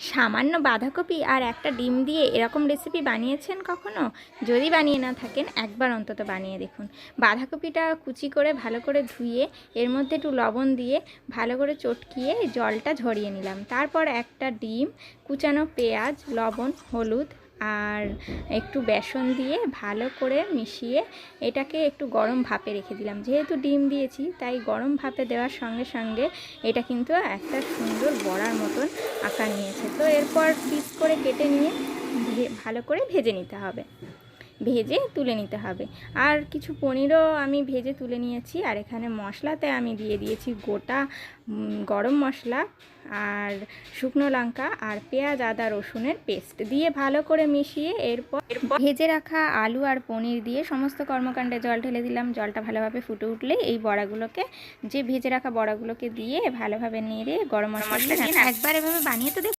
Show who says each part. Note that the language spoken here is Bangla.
Speaker 1: সামান্য বাঁধাকপি আর একটা ডিম দিয়ে এরকম রেসিপি বানিয়েছেন কখনো? যদি বানিয়ে না থাকেন, একবার অন্তত বানিয়ে দেখুন। বাঁধাকপিটা কুচি করে ভালো করে ধুয়ে, এর মধ্যে একটু লবণ দিয়ে ভালো করে চটকিয়ে জলটা ঝরিয়ে নিলাম। তারপর একটা ডিম, কুচানো পেঁয়াজ, লবণ, হলুদ আর একটু বেসন দিয়ে ভালো করে মিশিয়ে এটাকে একটু গরম ভাপে রেখে দিলাম। যেহেতু ডিম দিয়েছি, তাই গরম ভাপে দেওয়ার সঙ্গে সঙ্গে এটা কিন্তু একটা সুন্দর বড়ার মতন আকার নিয়েছে। এরপর পিস করে কেটে নিয়ে ভালো করে ভেজে নিতে হবে। ভেজে তুলে নিতে হবে। আর কিছু পনিরও আমি ভেজে তুলে নিয়েছি। আর এখানে মশলাতে আমি দিয়ে দিয়েছি গোটা গরম মশলা আর শুকনো লঙ্কা আর পেঁয়াজ আদা রসুনের পেস্ট দিয়ে ভালো করে মিশিয়ে এরপর ভেজে রাখা আলু আর পনির দিয়ে সমস্ত কর্মকাণ্ডে জল ঢেলে দিলাম। জলটা ভালোভাবে ফুটে উঠলে এই বড়াগুলোকে যে ভেজে রাখা বড়াগুলোকে দিয়ে ভালোভাবে নেড়ে গরম মশলা একবার এভাবে বানিয়ে তো